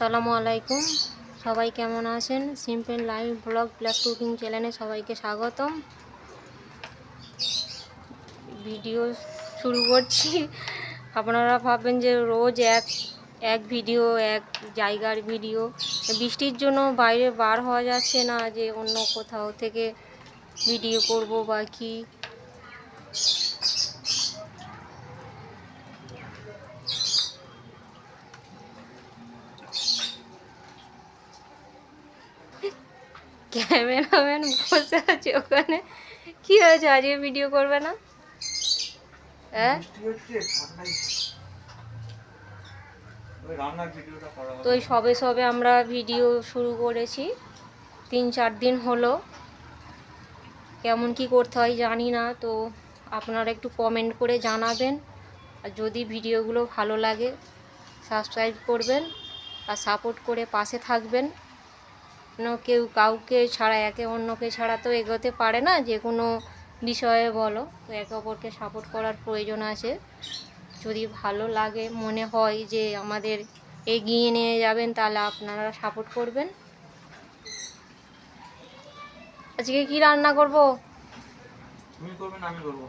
আসসালামু আলাইকুম। সবাই কেমন আছেন? Simple live blog black cooking চ্যানেলে সবাইকে স্বাগতম। ভিডিও শুরু করছি। আপনারা ভাববেন যে রোজ এক এক ভিডিও, এক জায়গার ভিডিও। বৃষ্টির জন্য বাইরে বার হওয়া যাচ্ছে না যে অন্য কোথাও থেকে ভিডিও করব বা কি। ক্যামেরাম্যান বসে আছে ওখানে। কি হয়েছে? আজকে ভিডিও করবে না? হ্যাঁ? তো এই সবে সবে আমরা ভিডিও শুরু করেছি। তিন চার দিন হলো। কেমন কি করতে হয় জানি না তো আপনারা একটু কমেন্ট করে জানাবেন। আর যদি ভিডিওগুলো ভালো লাগে সাবস্ক্রাইব করবেন আর সাপোর্ট করে পাশে থাকবেন। কেউ কাউকে ছাড়া একে অন্যকে ছাড়া তো এগোতে পারে না যে কোনো বিষয়ে বলো। তো একে অপরকে সাপোর্ট করার প্রয়োজন আছে। যদি ভালো লাগে মনে হয় যে আমাদের এগিয়ে নিয়ে যাবেন তাহলে আপনারা সাপোর্ট করবেন। আজকে কি রান্না করব? তুমি করবে না আমি করব।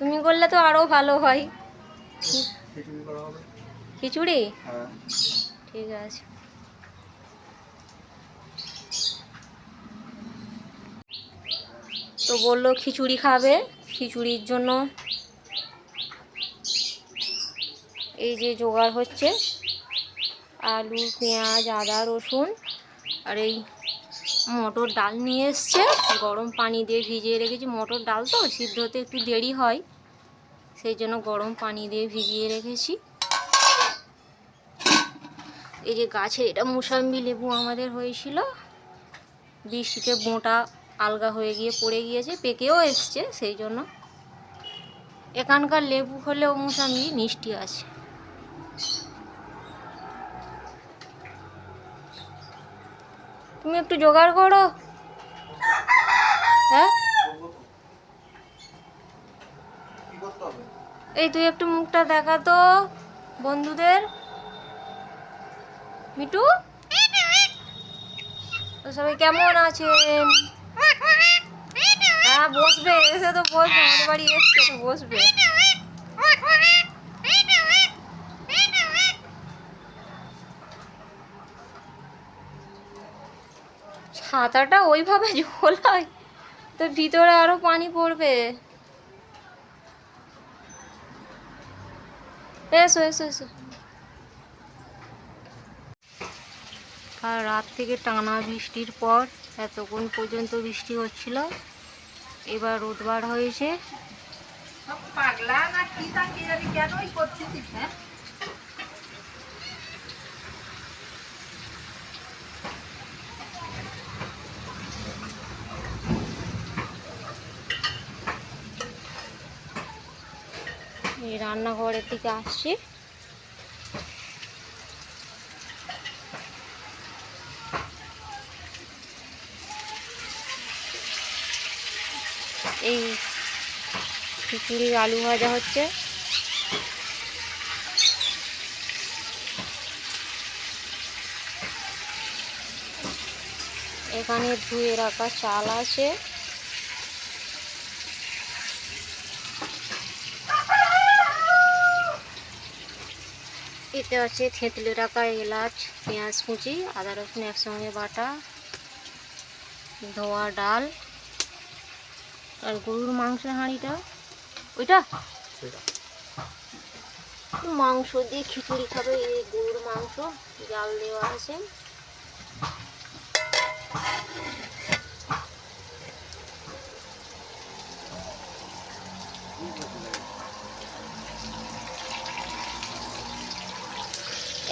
তুমি করলে তো আরও ভালো হয়। খিচুড়ি করা হবে। খিচুড়ি? হ্যাঁ। ঠিক আছে। তো বলল, খিচুড়ি খাবে খিচুড়ির জন্য। এই যে জোগাড় হচ্ছে, আলু, পেঁয়াজ, আদা, রসুন আর এই মটর ডাল নিয়ে এসছে। গরম পানি দিয়ে ভিজিয়ে রেখেছি। মটর ডাল তো সিদ্ধ হতে একটু দেরি হয়, সেই জন্য গরম পানি দিয়ে ভিজিয়ে রেখেছি। এই যে গাছের, এটা মুসাম্বি লেবু আমাদের হয়েছিল। বৃষ্টিতে বোঁটা আলগা হয়ে গিয়ে পড়ে গিয়েছে, পেকেও এসছে, সেই জন্য। এখানকার লেবু হলেও মুসাম্বি মিষ্টি আছে। তুমি একটু জোগাড় করো। হ্যাঁ? এই তুই একটু মুখটা দেখা তো, বন্ধুদের। মিটু সবাই কেমন আছেন? হ্যাঁ বসবে, এসে তো বসবে, আমাদের বাড়ি এসছে, তো বসবে। ছাতাটা ওইভাবে ঝোলায়, তো ভিতরে আরও পানি পড়বে। এসো এসো এসো। আর রাত থেকে টানা বৃষ্টির পর, এতক্ষণ পর্যন্ত বৃষ্টি হচ্ছিল। এবার রোদ বার হয়েছে পাগলা না কি তা জানি কেনই করছিস হ্যাঁ? এই রান্নাঘরের দিকে আসছি এই খিচুড়ি আলু ভাজা হচ্ছে। এখানে ধুয়ে রাখা চাল আছে। এতে আছে থেঁতলে রাখা এলাচ, পেঁয়াজ কুচি, আদা রসুন একসঙ্গে বাটা, ধোয়া ডাল, আর গরুর মাংসের হাঁড়িটা। ওইটা? মাংস দিয়ে খিচুড়ি খাবে এই গরুর মাংস জাল দেওয়া আছে।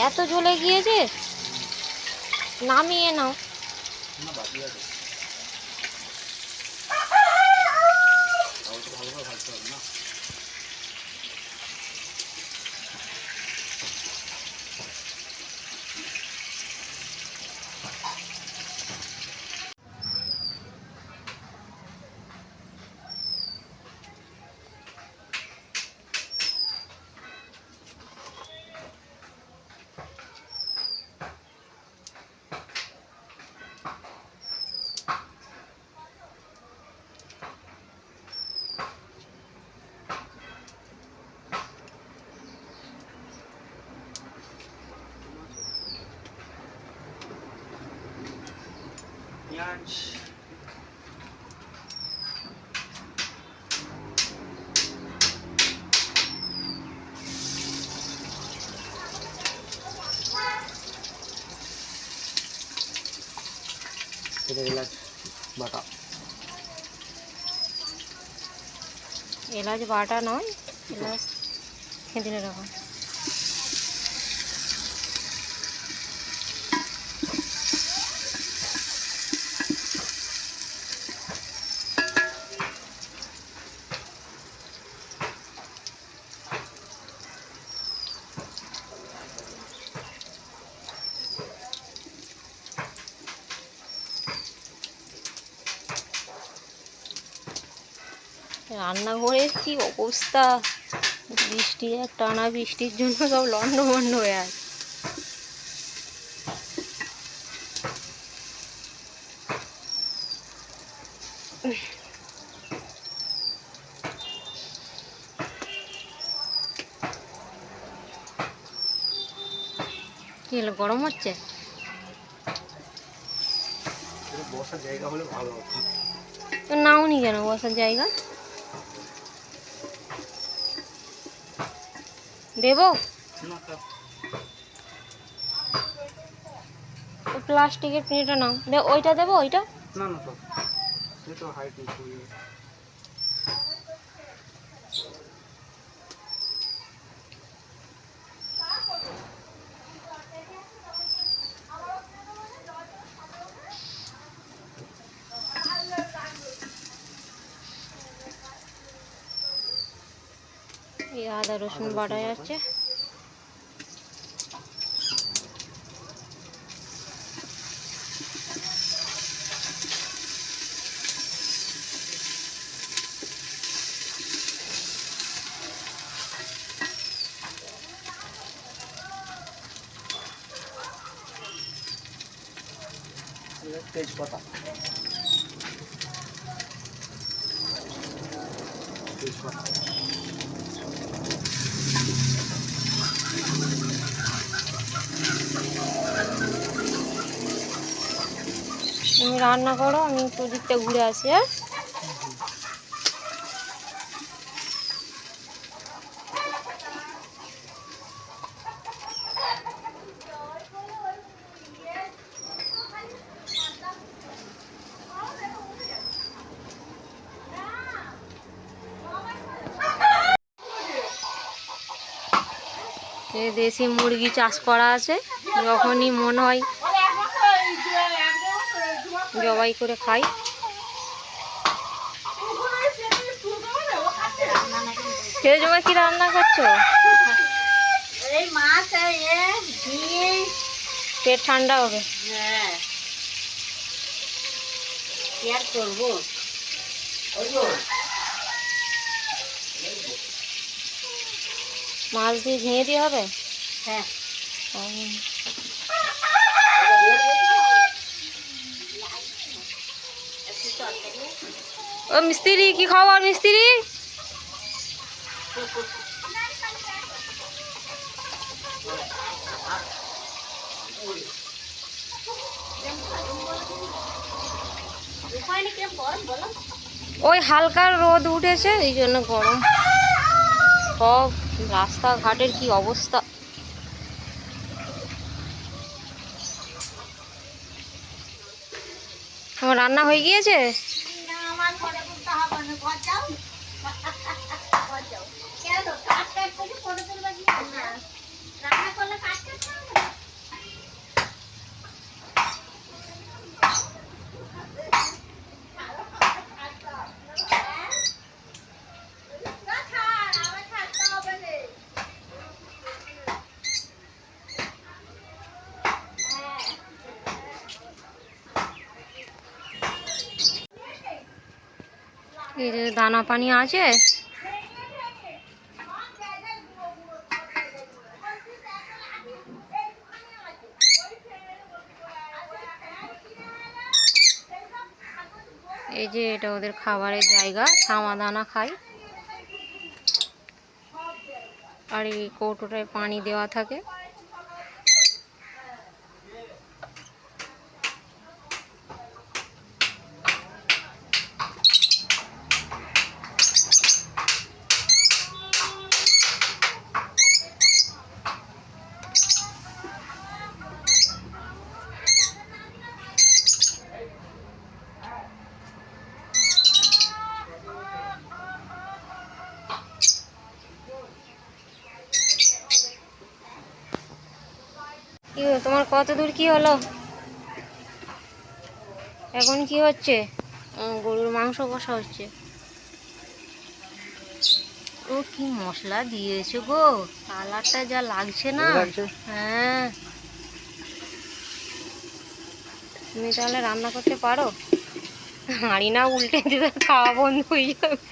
এত জ্বলে গিয়েছে? নামিয়ে নাও। না বাকি আছে। এলাচ এটা এলাচ বাটা এলাচ বাটা রান্নাঘরের কি অবস্থা। বৃষ্টি আর টানা বৃষ্টির জন্য সব লন্ডভন্ড হয়ে আছে। কি হলো গরম হচ্ছে? এটা বসার জায়গা হলে ভালো হতো। তো নাওনি কেন বসার জায়গা? দেবো প্লাস্টিকের প্লেটটা নাও ওইটা দেবো ওইটা না না তো এটা তো হাইট আদা রসুন বাটা যাচ্ছে। এটা তেজপাতা। তেজপাতা। তুমি রান্না করো, আমি একটু দিকটা ঘুরে আসি হ্যাঁ? দেশি মুরগি চাষ করা আছে, যখনই মনে হয় জবাই করে খাই। জবাই কি রান্না করছ? পেট ঠান্ডা হবে। হ্যাঁ। করব? মাছ দিয়ে ঝিঙে দিয়ে হবে? হ্যাঁ। ও মিস্ত্রি, কি খবর মিস্ত্রি? ওই হালকা রোদ উঠেছে, এই জন্য গরম। সব রাস্তাঘাটের কি অবস্থা? রান্না হয়ে গিয়েছে? করতে হবে না ঘর যাও ঘর যাও কেন? কাজ কাজ করে ফটো তুলবা না। রান্না করলে কাজ করতে হবে না? না ছাড়, আমার ছাড়তে হবে না। এর দানা পানি আছে। এই যে এটা ওদের খাবারের জায়গা, সামা দানা খাই। আর এই কৌটোটায় পানি দেওয়া থাকে গো, তোমার কত দূর কি হলো? এখন কি হচ্ছে? গরুর মাংস কষা হচ্ছে। ও কি মশলা দিয়েছে গো? কালারটা যা লাগছে না। হ্যাঁ। তুমি তাহলে রান্না করতে পারো? হাঁড়ি না উল্টে দিলে খাওয়া বন্ধ হয়ে যাবে।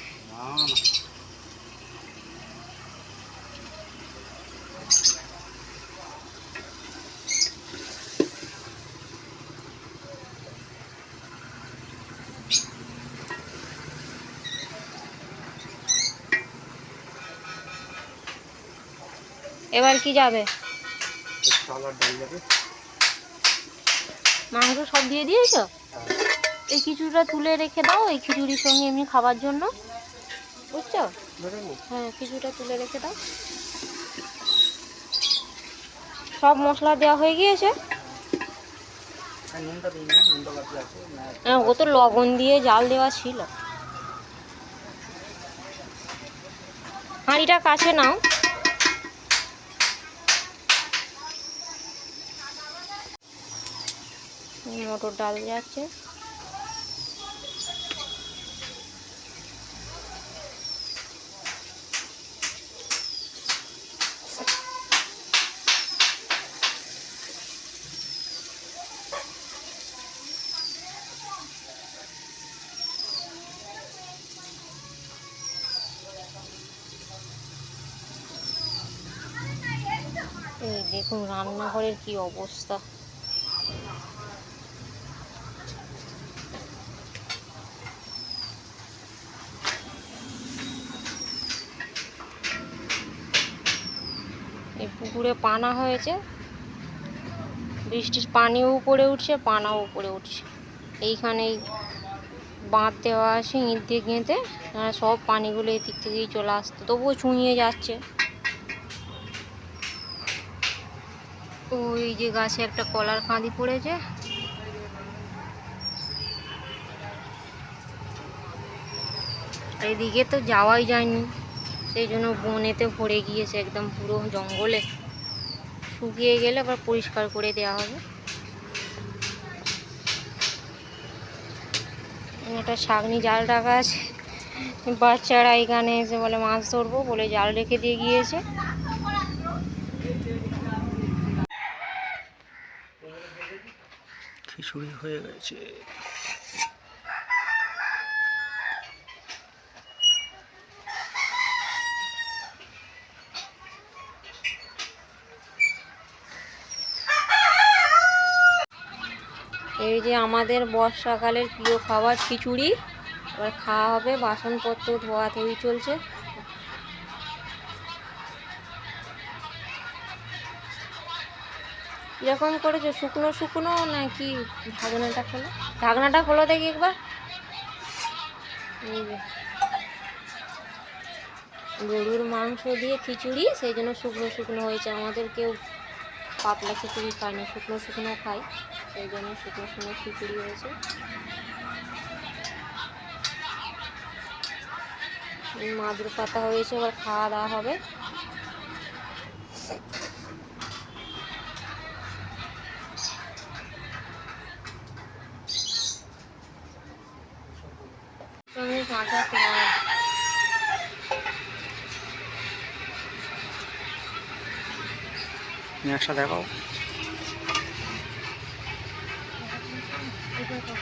এবার কি যাবে? মাংস সব দিয়ে দিয়েছ? হ্যাঁ। এই খিচুড়িটা তুলে রেখে দাও এই খিচুড়ির সঙ্গে এমনি খাবার জন্য। বুঝছ? হ্যাঁ খিচুড়িটা তুলে রেখে দাও। সব মশলা দেওয়া হয়ে গিয়েছে। না হ্যাঁ ও তো লবণ দিয়ে জাল দেওয়া ছিল। হাঁড়িটা কাছে নাও। মটর ডাল যাচ্ছে। এই দেখুন রান্নাঘরের কি অবস্থা। এই পুকুরে পানা হয়েছে। বৃষ্টির পানিও উপরে উঠছে, পানাও উপরে উঠছে। এইখানেই বাঁধ দেওয়া আছে, ইঁট দিয়ে গেঁথে। সব পানিগুলো এদিক থেকেই চলে আসতো তবুও চুঁইয়ে যাচ্ছে। ওই যে গাছে একটা কলার কাঁদি পড়েছে। এদিকে তো যাওয়াই যায়নি। সেই জন্য বনেতে ভরে গিয়েছে একদম পুরো জঙ্গলে। শুকিয়ে গেলে আবার পরিষ্কার করে দেওয়া হবে। একটা শাগনি জাল রাখা আছে। বাচ্চারা এখানে এসে বলে, মাছ ধরবো বলে জাল রেখে দিয়ে গিয়েছে। খিচুড়ি হয়ে গেছে এই যে আমাদের বর্ষাকালের প্রিয় খাবার খিচুড়ি, এবার খাওয়া হবে বাসনপত্র, ধোয়াধুয়ি চলছে। এরকম করেছ? শুকনো শুকনো নাকি ঢাকনাটা খোলো? ঢাকনাটা খোলো দেখি একবার। গরুর মাংস দিয়ে খিচুড়ি, সেই জন্য শুকনো শুকনো হয়েছে। আমাদের কেউ পাতলা খিচুড়ি খায় না, শুকনো শুকনো খায়। সেই জন্য শুকনো শুকনো খিচুড়ি হয়েছে। এই মাদুর পাতা হয়েছে, এবার খাওয়া দাওয়া হবে। পেঁয়াজটা দেখাও। এটা তো।